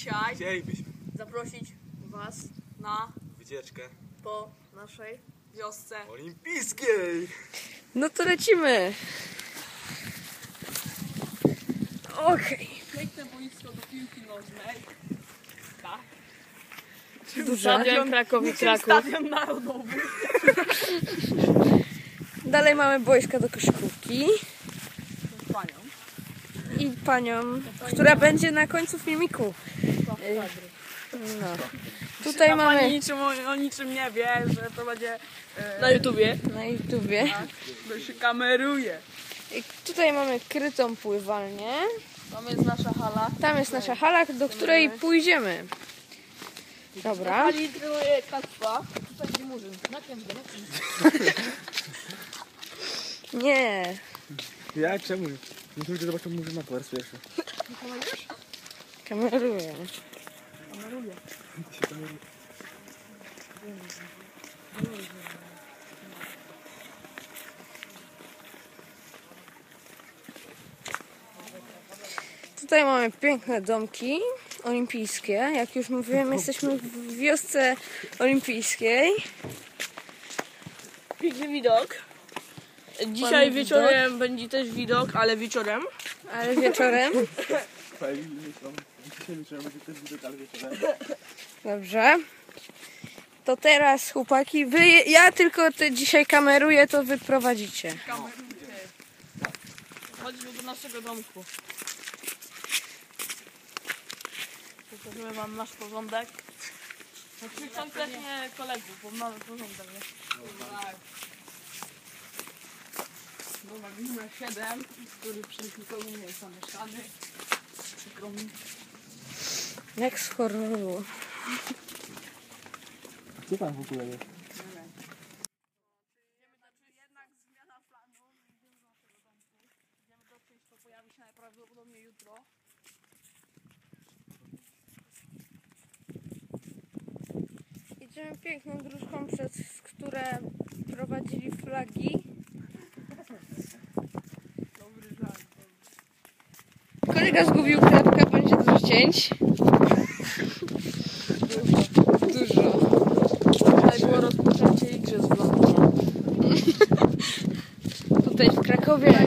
dzisiaj Chcielibyśmy zaprosić Was na wycieczkę po naszej wiosce. olimpijskiej. No to lecimy. Okej. Piękne boisko do piłki nożnej. Tak. Duże. Stadion Krakowi Kraków. Stadion Narodowy. Dalej mamy boiska do koszykówki Panią. I panią, która będzie na końcu filmiku. No. Tutaj Ta pani mamy niczym, o, niczym nie wie, że to będzie e, na YouTubie. na YouTubie. To się kameruje. I tutaj mamy krytą pływalnię. Tam jest nasza hala. Tam jest nasza hala, do której pójdziemy. Dobra. Hali trenuje Kacpa. Tutaj gdzie murzyn. Nakręć go, nakręć. Nie. Ja czemu? No to ludzie zobaczą murzyna po raz pierwszy. Kameruję. Tutaj mamy piękne domki olimpijskie. Jak już mówiłem, jesteśmy w wiosce olimpijskiej. Piękny widok. Dzisiaj wieczorem będzie też widok, ale wieczorem. Ale wieczorem. Dzisiaj wieczorem będzie też widok, ale wieczorem. Dobrze. To teraz chłopaki, wy, ja tylko te dzisiaj kameruję, to wy prowadzicie. Chodźmy do naszego domku. Pokażemy wam nasz porządek. Znaczy konkretnie kolegów, bo mamy porządek, nie? Tak. Numer numer 7, który przez nikogo nie jest zamieszany. Przykro mi. Jak z horroru. Co tam w ogóle jest? Jednak zmiana planu. Idziemy do naszego domku. Idziemy dotrzeć, to pojawi się najprawdopodobniej jutro. Idziemy piękną dróżką, przez które prowadzili flagi. Dobry żart. Kolega zgubił kredkę, będzie dużo cięć. Dużo. Tutaj było rozpoczęcie igrzysk w Londynie. Tutaj w Krakowie.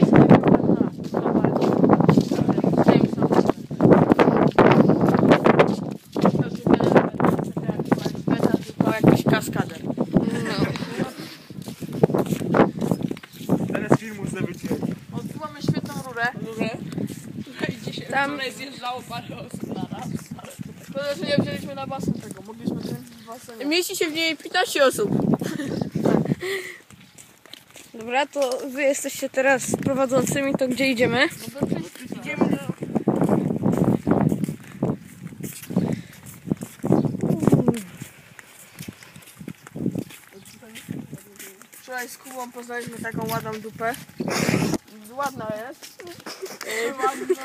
jakiś kaskader. No. Teraz filmu sobie wycięli. O, tu mamy świetną rurę. Rurę. Tutaj dzisiaj Tam- wczoraj zjeżdżało parę osób na raz. Szkoda, że nie wzięliśmy na basen tego. Mogliśmy wziąć w basenie. Mieści się w niej 15 osób. Dobra, to wy jesteście teraz prowadzącymi, to gdzie idziemy? Idziemy do... Wczoraj z Kubą poznaliśmy taką ładną dupę. Ładna jest.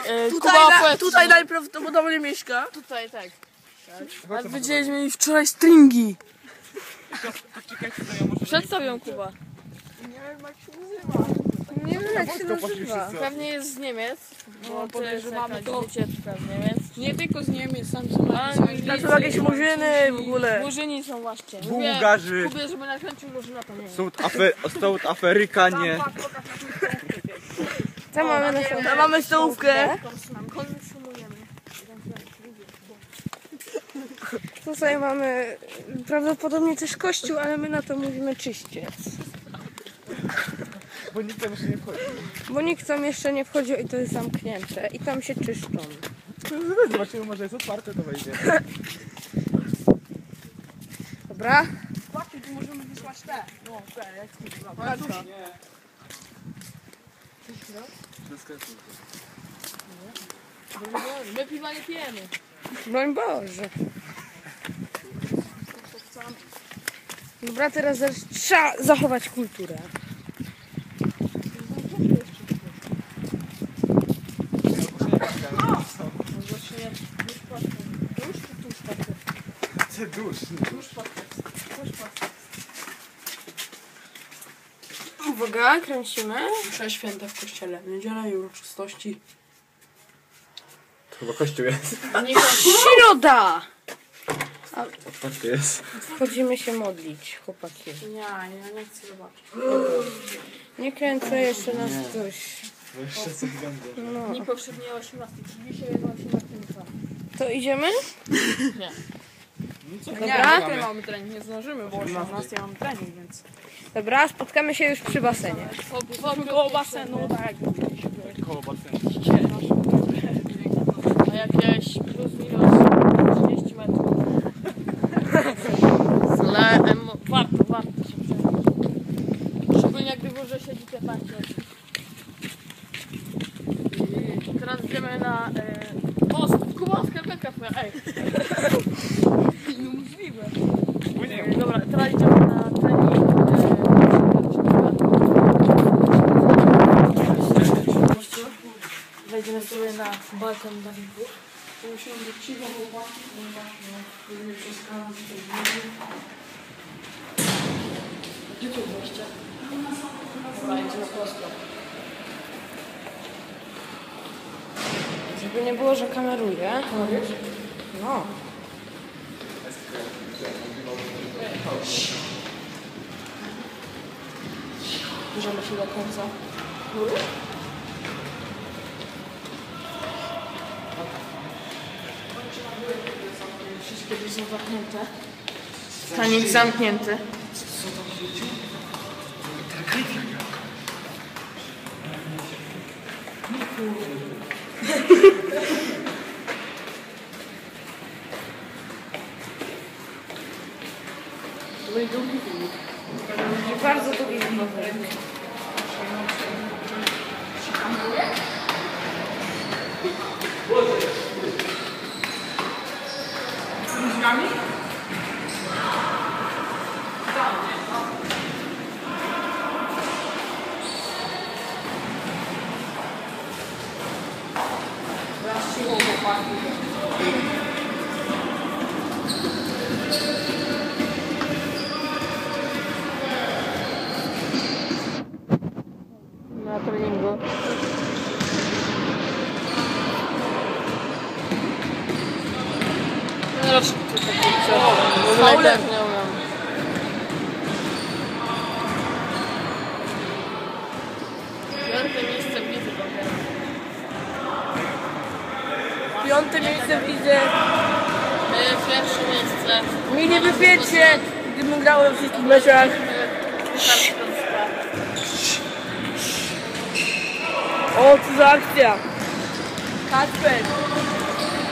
E, tutaj, na, tutaj najprawdopodobniej mieszka. Tutaj tak. A widzieliśmy jej wczoraj stringi. Przedstaw ją Kuba. Nie wiem jak się nazywa. Nie wiem jak się To nazywa. Pewnie jest z Niemiec. Bo No, podejrzewamy to wycieczka z Niemiec. Nie tylko z Niemiec, tam są Tam są jakieś murzyny w ogóle. Murzyni są właśnie. Mówię Bułgarzy. Kubie, żeby nakręcił murzyna, to nie. Są afer, są Aferykanie. Tam mamy naszą Tam mamy stołówkę. Tutaj mamy prawdopodobnie też kościół, ale my na to mówimy czyściec. Bo nikt tam jeszcze nie wchodzi. Bo nikt tam jeszcze nie wchodził i to jest zamknięte. I tam się czyszczą. Zobaczymy, może jest otwarte, to wejdzie. Dobra? Patrzcie, tu możemy wysłać te. No, te, jak kurwa. My piwa nie pijemy. Broń Boże. Dobra, teraz trzeba zachować kulturę. Ty dusz. Uwaga, kręcimy. Msze święte w kościele. Niedziela i uroczystości. Chyba kościół jest. Środa! Otwarty jest. Chodzimy się modlić, chłopaki. Nie, ja nie chcę zobaczyć. Nie kręcę jeszcze nas coś. Bo jeszcze coś będzie. No. Nie poprzedniej 18, dzisiaj jest 18 To idziemy? Nie. Dobra? Nie, nie mamy trening, nie zdążymy, bo o 18 mamy trening, więc... Dobra, spotkamy się już przy basenie. Koło basenu, tak. Koło basenu. A jakieś plus minus 30 metrów. Ale em, warto, warto się przejść. Szczególnie jak górze siedzi 15 osób. I Teraz idziemy na... E, o, Kuba, skarpetka twoja, ej. Niemożliwe. E, Dobra, teraz idziemy na trening. Sobie na balkon Dawidów. Musimy być cicho, chłopaki, no, będziemy przeskakać tutaj w Gdzie tu wejście? Dobra, idziemy prosto. Żeby nie było, że kameruję. No. Bierzemy się do końca. Wszystkie są zamknięte. Stanik zamknięty. To był długi filmik. I bardzo długi rower. Na treningu. Teraz w ogóle nie umiem. Piąte miejsce widzę dopiero. Piąte miejsce widzę. My pierwsze miejsce. Mi nie wypiecie, gdybym grał we wszystkich meczach. O, co za akcja. Kacper.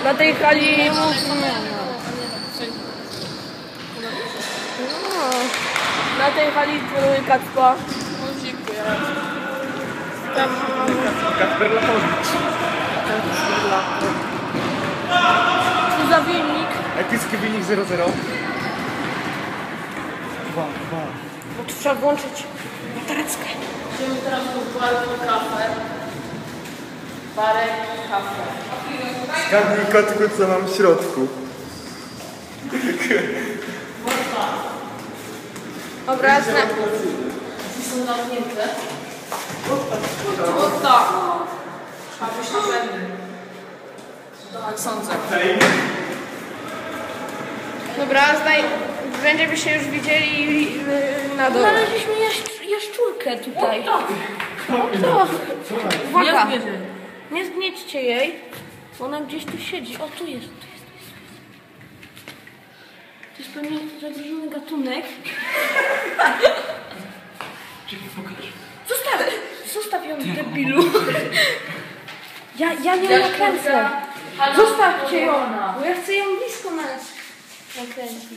Na tej hali... No, na tej hali trenuję Kacpa. No, dziękuję. Kasper Lapowicz. Co za wynik. Epicki wynik 0-0. 2, 2. Bo tu trzeba włączyć latareckę. Idziemy teraz do baru kafę. Barek kafę. Zgadnij kotku, co mam w środku. Dobra, zna... Drzwi są zamknięte. O tak. A być na pewnym. Tak sądzę. Dobra, znaj... Będziemy się już widzieli yy, na dole. Znaleźliśmy jaszcz- jaszczurkę tutaj. O, Nie zwierzę. nie zgniecie jej. Ona gdzieś tu siedzi. O, tu jest, tu jest. tu jest. To jest pewnie zagrożony gatunek. Zostaw, zostaw ją, debilu. Ja, ja nie nakręcę. Zostawcie ją, bo ja chcę ją blisko nas nakręcić.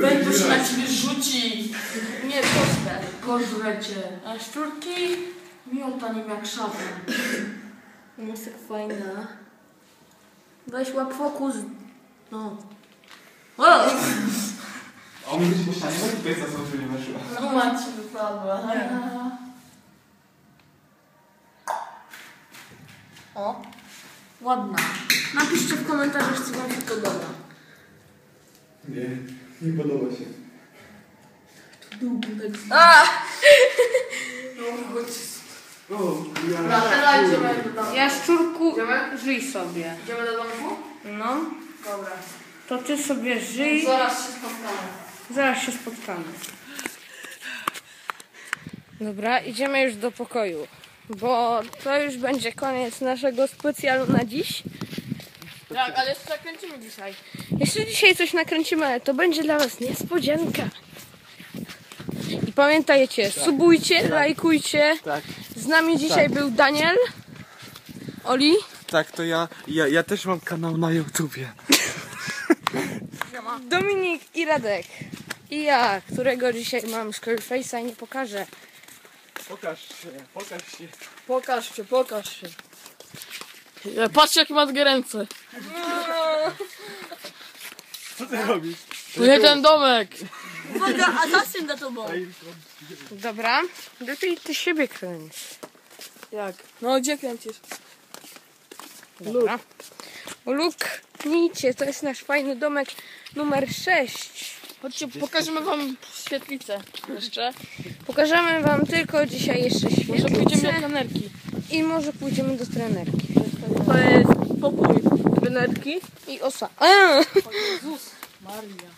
Będę się na ciebie rzuci. Nie, proste. Kożrę cię. A szczurki miota nim jak szafę. Ona jest tak fajna. Weź łap fokus. No. O! O, my gdzieś po ścianie, no tutaj zasłużyli weszła. No macie wypadła. O. Ładna. Napiszcie w komentarzach, czy wam się podoba. Nie, nie podoba się. Długo tak A! No, chodź. Dobra, teraz idziemy do domu. Jaszczurku, Idziemy? żyj sobie. Idziemy do domku? No, Dobra. To ty sobie żyj. Zaraz się spotkamy. Zaraz się spotkamy. Dobra, idziemy już do pokoju, bo to już będzie koniec naszego specjalu na dziś. Tak, ale jeszcze zakręcimy dzisiaj. Jeszcze dzisiaj coś nakręcimy, ale to będzie dla Was niespodzianka. I pamiętajcie, subujcie, lajkujcie. Tak. Z nami dzisiaj był Daniel, Oli, Tak, to ja, ja, ja też mam kanał na YouTubie. Dominik i Radek. I ja, którego dzisiaj mam Face'a i nie pokażę. Pokaż się, pokaż się. Pokaż się, pokaż się. E, Patrzcie jakie ma dwie ręce. Co ty robisz? To nie ten domek. Uwaga, asasyn za tobą. Dobra, lepiej ty siebie kręć. Jak? No gdzie kręcisz? Dobra. Luknijcie, to jest nasz fajny domek numer 6. Chodźcie, pokażemy wam świetlicę jeszcze. Pokażemy wam tylko dzisiaj jeszcze Może pójdziemy do świetlicę kanerki. i może pójdziemy do trenerki. To jest pokój trenerki. I osa. A! Jezus Maria.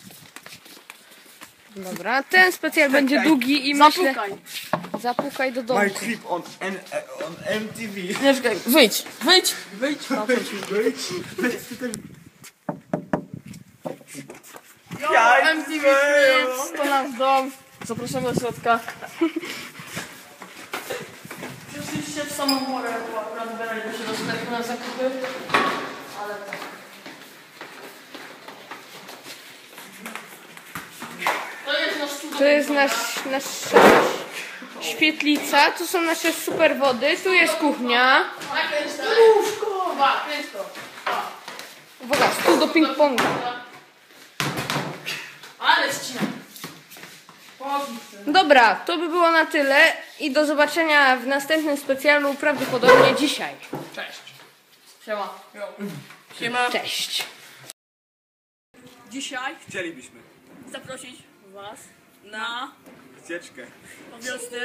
Dobra, ten specjal będzie długi i myślę... Zapukaj. Do My domu. clip on, N, on MTV. Nie, czekaj, wyjdź, wyjdź, wyjdź. Tam chodź. Ja MTV Hits, to nasz dom. Zapraszamy do środka. Przyszliście w samą porę, bo akurat wybieraliśmy się do sklepu na zakupy. Ale tak. To jest nasz cudowny To jest dom. nasz, nasza świetlica, tu są nasze super wody, tu jest kuchnia. To. Uwaga, stół do ping-ponga. Ale ścina. Dobra, to by było na tyle i do zobaczenia w następnym specjalu, prawdopodobnie dzisiaj. Cześć. Siema. Siema. Cześć. Dzisiaj Chcielibyśmy zaprosić Was na Ucieczkę. Po wiosce.